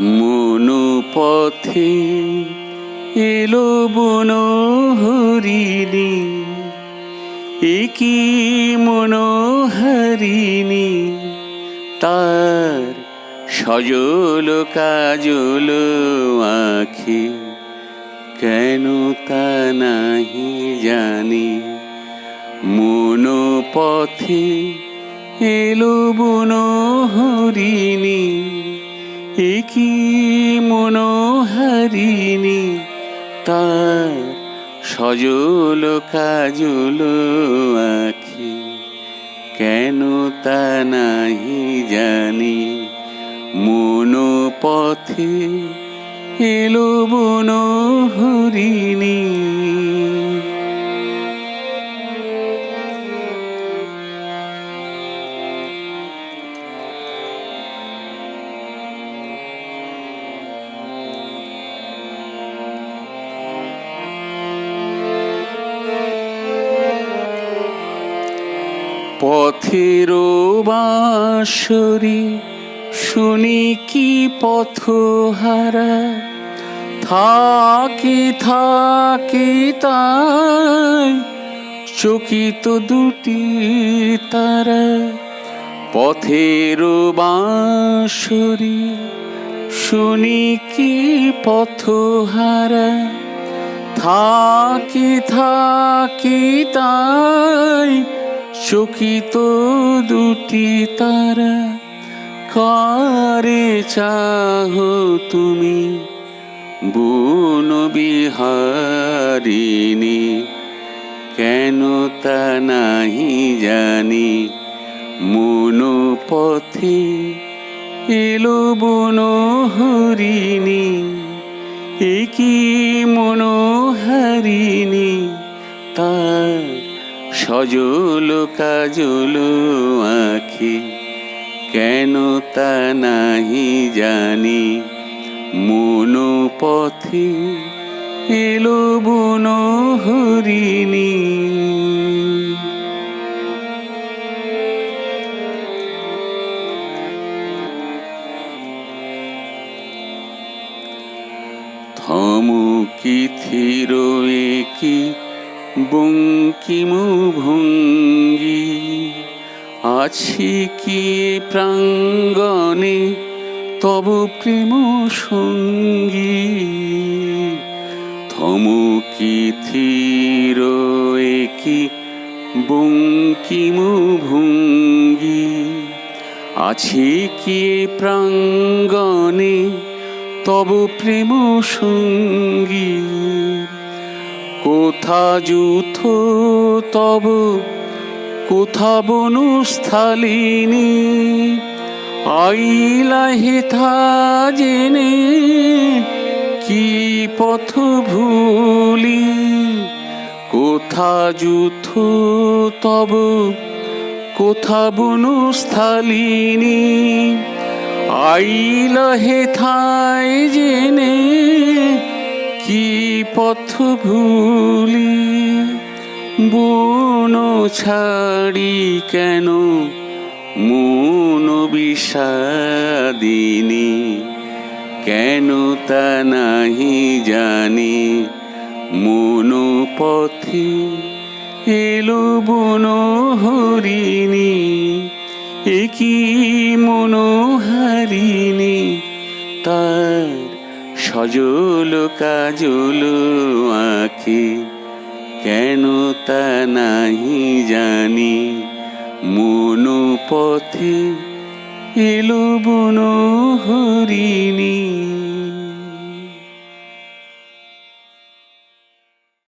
মনো পথে এলো বন হরিণী একই মনোহরিণী, তার সজল কাজল আখি, কেন তা নাহি জানি। মনো পথে এলো বন হরিণী একই মনোহরিণী, তার সজল কাজল আখি। কেন তা নাহি জানি মনো পথে এলো বন হরিণী পথের বাঁশরি শুনি কি পথহারা? থাকি থাকি তাই চকিত দুটি তারা। পথের বাঁশরি শুনি কি পথহারা? থাকি থাকি তাই চকিত দুটি তারা। কারে চাহ তুমি? বন বিহারিণী, কেন তা নাহি জানি। মনো পথে এলো বন হরিণী একই মনোহারিণী, তার সজল কাজল আখি, কেন তা নাহি জানি। মনো পথে এলো বন হরিণী থমকি থির একি বঙ্কিমু ভঙ্গি আছি কি প্রাঙ্গণে? তব প্রেম সঙ্গী। থমকি থির একি বঙ্কিমু ভঙ্গি। আছে কি প্রাঙ্গণে? তব প্রেম সঙ্গী। কোথা যুথ তব? কোথা বনস্থলিনী? আইলা হেথা জেনে কি পথ ভুলি? কোথা যুথ তব? কোথা বনস্থলিনী? আইল হেথায় কি পথ ভুলি, বন ছাড়ি কেন? মন বিষাদিনী, কেন তা নাহি জানি? মন পথে এলো বন হরিণী একই মনোহারিণী, তার সজল কাজল আখি কেন তা নাহি জানি। মন পথে এলো বন হরিণী।